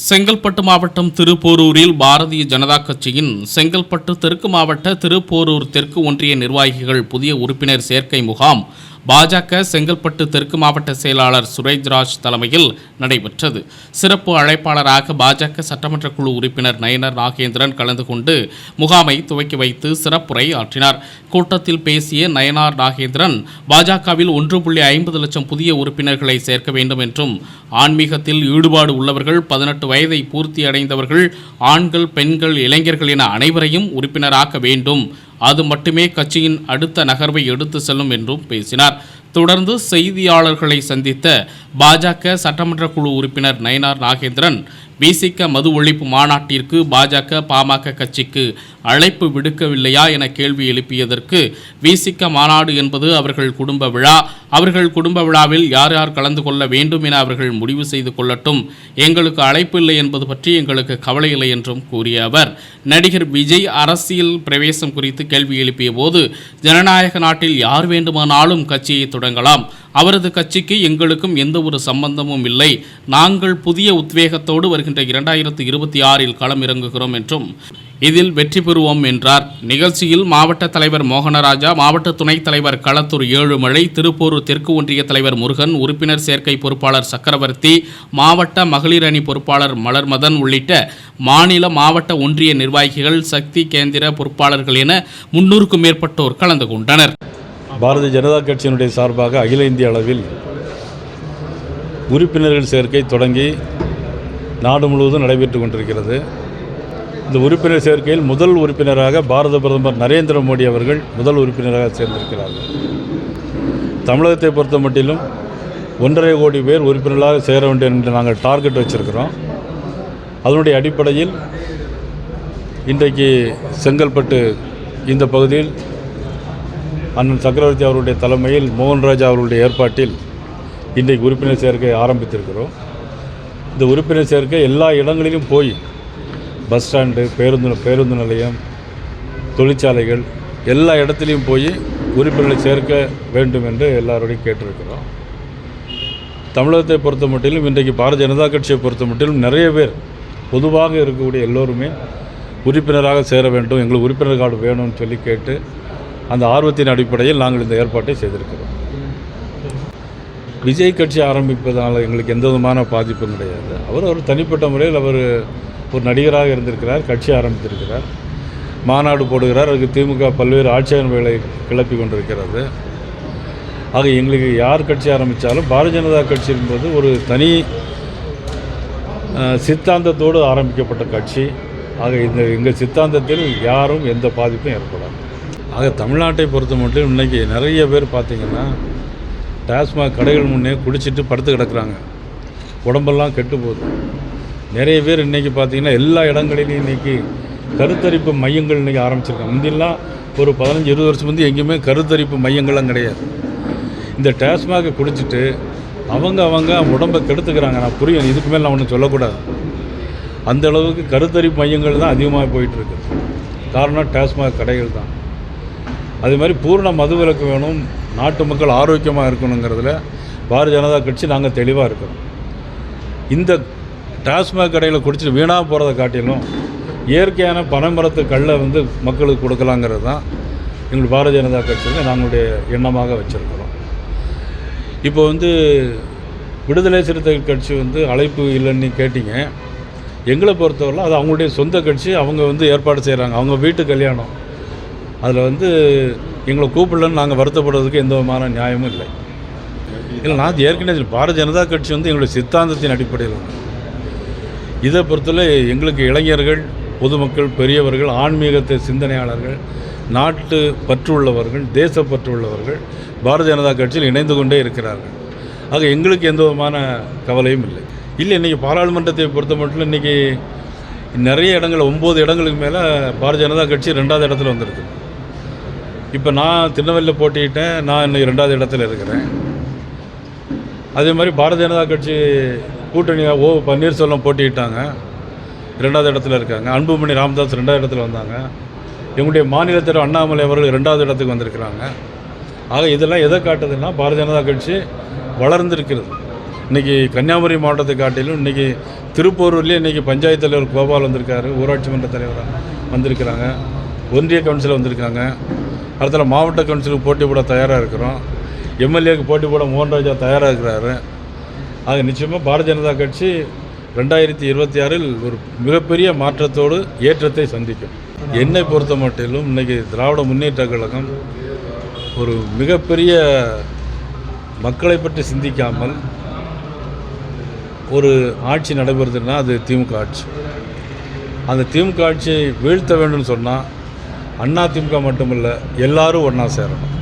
செங்கல்பட்டு மாவட்டம் திருப்போரூரில் பாரதிய ஜனதா கட்சியின் செங்கல்பட்டு தெற்கு மாவட்ட திருப்போரூர் தெற்கு ஒன்றிய நிர்வாகிகள் புதிய உறுப்பினர் சேர்க்கை முகாம் பாஜக செங்கல்பட்டு தெற்கு மாவட்ட செயலாளர் சுரேஜ்ராஜ் தலைமையில் நடைபெற்றது. சிறப்பு அழைப்பாளராக பாஜக சட்டமன்ற குழு உறுப்பினர் நயனர் நாகேந்திரன் கலந்து கொண்டு முகாமை துவக்கி வைத்து சிறப்புரை ஆற்றினார். கூட்டத்தில் பேசிய நயனார் நாகேந்திரன் பாஜகவில் ஒன்று புள்ளி ஐம்பது லட்சம் புதிய உறுப்பினர்களை சேர்க்க வேண்டும் என்றும் ஆன்மீகத்தில் ஈடுபாடு உள்ளவர்கள் பதினெட்டு வயதை பூர்த்தி அடைந்தவர்கள் ஆண்கள் பெண்கள் இளைஞர்கள் என அனைவரையும் உறுப்பினராக்க வேண்டும் அது மட்டுமே கட்சியின் அடுத்த நகர்வை எடுத்து செல்லும் என்றும் பேசினார். தொடர்ந்து செய்தியாளர்களை சந்தித்த பாஜக சட்டமன்ற குழு உறுப்பினர் நயனார் நாகேந்திரன் பிசிக மது ஒழிப்பு மாநாட்டிற்கு பாஜக பாமக கட்சிக்கு அழைப்பு விடுக்கவில்லையா என கேள்வி எழுப்பியதற்கு விசிக மாநாடு என்பது அவர்கள் குடும்ப விழா அவர்கள் குடும்ப விழாவில் யார் யார் கலந்து கொள்ள வேண்டும் என அவர்கள் முடிவு செய்து கொள்ளட்டும். எங்களுக்கு அழைப்பு இல்லை என்பது பற்றி எங்களுக்கு கவலை இல்லை என்றும் கூறிய அவர். நடிகர் விஜய் அரசியல் பிரவேசம் குறித்து கேள்வி எழுப்பிய போது ஜனநாயக நாட்டில் யார் வேண்டுமானாலும் கட்சியை தொடங்கலாம். அவரது கட்சிக்கு எங்களுக்கும் எந்த ஒரு சம்பந்தமும் இல்லை. நாங்கள் புதிய உத்வேகத்தோடு வருகின்ற இரண்டாயிரத்து இருபத்தி ஆறில் களம் இறங்குகிறோம் என்றும் இதில் வெற்றி பெறுவோம் என்றார். நிகழ்ச்சியில் மாவட்ட தலைவர் மோகனராஜா மாவட்ட துணைத் தலைவர் களத்தூர் ஏழுமலை திருப்பூர் தெற்கு ஒன்றிய தலைவர் முருகன் உறுப்பினர் சேர்க்கை பொறுப்பாளர் சக்கரவர்த்தி மாவட்ட மகளிர் அணி பொறுப்பாளர் மலர்மதன் உள்ளிட்ட மாநில மாவட்ட ஒன்றிய நிர்வாகிகள் சக்தி கேந்திர பொறுப்பாளர்கள் என முன்னூறுக்கும் மேற்பட்டோர் கலந்து கொண்டனர். பாரதிய ஜனதா கட்சியினுடைய சார்பாக அகில இந்திய அளவில் உறுப்பினர்கள் சேர்க்கை தொடங்கி நாடு முழுவதும் நடைபெற்று கொண்டிருக்கிறது. இந்த உறுப்பினர் சேர்க்கையில் முதல் உறுப்பினராக பாரத பிரதமர் நரேந்திர மோடி அவர்கள் முதல் உறுப்பினராக சேர்ந்திருக்கிறார்கள். தமிழகத்தை பொறுத்த மட்டிலும் ஒன்றரை கோடி பேர் உறுப்பினர்களாக சேர வேண்டும் என்று நாங்கள் டார்கெட் வச்சுருக்கிறோம். அதனுடைய அடிப்படையில் இன்றைக்கு செங்கல்பட்டு இந்த பகுதியில் அண்ணன் சக்கரவர்த்தி அவருடைய தலைமையில் மோகன்ராஜ் அவருடைய ஏற்பாட்டில் இன்றைக்கு உறுப்பினர் சேர்க்கை ஆரம்பித்திருக்கிறோம். இந்த உறுப்பினர் சேர்க்கை எல்லா இடங்களிலும் போய் பஸ் ஸ்டாண்டு பேருந்து பேருந்து நிலையம் தொழிற்சாலைகள் எல்லா இடத்துலையும் போய் உறுப்பினர்களை சேர்க்க வேண்டும் என்று எல்லாரோடையும் கேட்டிருக்கிறோம். தமிழகத்தை பொறுத்த மட்டிலும் இன்றைக்கு பாரதிய ஜனதா கட்சியை பொறுத்த மட்டிலும் நிறைய பேர் பொதுவாக இருக்கக்கூடிய எல்லோருமே உறுப்பினராக சேர வேண்டும் எங்களுக்கு உறுப்பினர் கார்டு வேணும்னு சொல்லி கேட்டு அந்த ஆர்வத்தின் அடிப்படையில் நாங்கள் இந்த ஏற்பாட்டை செய்திருக்கிறோம். விஜய் கட்சி ஆரம்பிப்பதனால் எங்களுக்கு எந்த விதமான பாதிப்பும் கிடையாது. அவர் ஒரு தனிப்பட்ட முறையில் அவர் ஒரு நடிகராக இருந்திருக்கிறார் கட்சி ஆரம்பித்திருக்கிறார். மாநாடு போடுகிறார் அதுக்கு திமுக பல்வேறு ஆட்சேபனைகளை கிளப்பி கொண்டிருக்கிறது. ஆக எங்களுக்கு யார் கட்சி ஆரம்பித்தாலும் பாரதிய ஜனதா கட்சி என்பது ஒரு தனி சித்தாந்தத்தோடு ஆரம்பிக்கப்பட்ட கட்சி. ஆக இந்த எங்கள் சித்தாந்தத்தில் யாரும் எந்த பாதிப்பும் ஏற்படாது. ஆக தமிழ்நாட்டை பொறுத்த மட்டும் இன்றைக்கி நிறைய பேர் பார்த்திங்கன்னா டாஸ்மாக் கடைகள் முன்னே குடிச்சிட்டு படுத்து கிடக்குறாங்க. உடம்பெல்லாம் கெட்டு போகுது. நிறைய பேர் இன்றைக்கி பார்த்திங்கன்னா எல்லா இடங்களிலையும் இன்றைக்கி கருத்தரிப்பு மையங்கள் இன்றைக்கி ஆரம்பிச்சிருக்காங்க. முந்திலாம் ஒரு பதினஞ்சு இருபது வருஷம் வந்து எங்கேயுமே கருத்தரிப்பு மையங்கள்லாம் கிடையாது. இந்த டாஸ்மாகை குடிச்சிட்டு அவங்க அவங்க உடம்பை கெடுத்துக்கிறாங்க. நான் புரியும். இதுக்கு மேலே நான் ஒன்றும் சொல்லக்கூடாது. அந்த அளவுக்கு கருத்தரிப்பு மையங்கள் தான் அதிகமாக போயிட்டுருக்கு. காரணம் டாஸ்மாக் கடைகள் தான். அதே மாதிரி பூர்ண மதுவிலக்கு வேணும். நாட்டு மக்கள் ஆரோக்கியமாக இருக்கணுங்கிறதுல பாரதிய ஜனதா கட்சி நாங்கள் தெளிவாக இருக்கிறோம். இந்த டாஸ்மாக் கடையில் குடிச்சிட்டு வீணாக போகிறத காட்டிலும் இயற்கையான பனைமரத்து கல்லை வந்து மக்களுக்கு கொடுக்கலாங்கிறது தான் எங்கள் பாரதிய ஜனதா கட்சியில் நாங்களுடைய எண்ணமாக வச்சுருக்கிறோம். இப்போ வந்து விடுதலை சிறுத்தைகள் கட்சி வந்து அழைப்பு இல்லைன்னு கேட்டீங்க. எங்களை பொறுத்தவரை அது அவங்களுடைய சொந்த கட்சி அவங்க வந்து ஏற்பாடு செய்கிறாங்க அவங்க வீட்டு கல்யாணம். அதில் வந்து எங்களை கூப்பிடலன்னு நாங்கள் வருத்தப்படுறதுக்கு எந்த விதமான நியாயமும் இல்லை. இல்லை நான் ஏற்கனவே பாரதிய ஜனதா கட்சி வந்து எங்களுடைய சித்தாந்தத்தின் அடிப்படையில் இதை பொறுத்தவரை எங்களுக்கு இளைஞர்கள் பொதுமக்கள் பெரியவர்கள் ஆன்மீகத்தை சிந்தனையாளர்கள் நாட்டு பற்று உள்ளவர்கள் தேசப்பற்று உள்ளவர்கள் பாரதிய ஜனதா கட்சியில் இணைந்து கொண்டே இருக்கிறார்கள். ஆக எங்களுக்கு எந்த விதமான கவலையும் இல்லை. இல்லை இன்றைக்கி பாராளுமன்றத்தை பொறுத்த மட்டும் இன்றைக்கி நிறைய இடங்கள் ஒம்பது இடங்களுக்கு மேலே பாரதிய ஜனதா கட்சி ரெண்டாவது இடத்துல வந்திருக்கு. இப்போ நான் திருநெல்வேலியில் போட்டிக்கிட்டேன் நான் இன்னைக்கு ரெண்டாவது இடத்துல இருக்கிறேன். அதே மாதிரி பாரதிய ஜனதா கட்சி கூட்டணி ஓ பன்னீர்செல்வம் போட்டியிட்டாங்க. ரெண்டாவது இடத்துல இருக்காங்க. அன்புமணி ராமதாஸ் ரெண்டாவது இடத்துல வந்தாங்க. எங்களுடைய மாநில தலைவர் அண்ணாமலை அவர்கள் ரெண்டாவது இடத்துக்கு வந்திருக்கிறாங்க. ஆக இதெல்லாம் எதை காட்டுதுன்னா பாரதிய ஜனதா கட்சி வளர்ந்துருக்கிறது. இன்றைக்கி கன்னியாகுமரி மாவட்டத்தை காட்டிலும் இன்றைக்கி திருப்பூரூர்லேயே இன்றைக்கி பஞ்சாயத்து தலைவர் கோபால் வந்திருக்காரு. ஊராட்சி மன்ற தலைவராக வந்திருக்கிறாங்க. ஒன்றிய கவுன்சிலர் வந்திருக்காங்க. அடுத்தல மாவட்ட கவுன்சிலுக்கு போட்டி போட தயாராக இருக்கிறோம். எம்எல்ஏக்கு போட்டி போட மோகன் ராஜா தயாராக இருக்கிறாரு. ஆக நிச்சயமாக பாரதிய ஜனதா கட்சி ரெண்டாயிரத்தி இருபத்தி ஆறில் ஒரு மிகப்பெரிய மாற்றத்தோடு ஏற்றத்தை சந்திக்கும். என்னை பொறுத்த மட்டிலும் இன்றைக்கி திராவிட முன்னேற்ற கழகம் ஒரு மிகப்பெரிய மக்களை பற்றி சிந்திக்காமல் ஒரு ஆட்சி நடைபெறுதுன்னா அது திமுக ஆட்சி. அந்த திமுக ஆட்சியை வீழ்த்த வேண்டும்னு சொன்னால் அண்ணா திமுக மட்டுமில்லை எல்லாரும் ஒன்றா சேரணும்.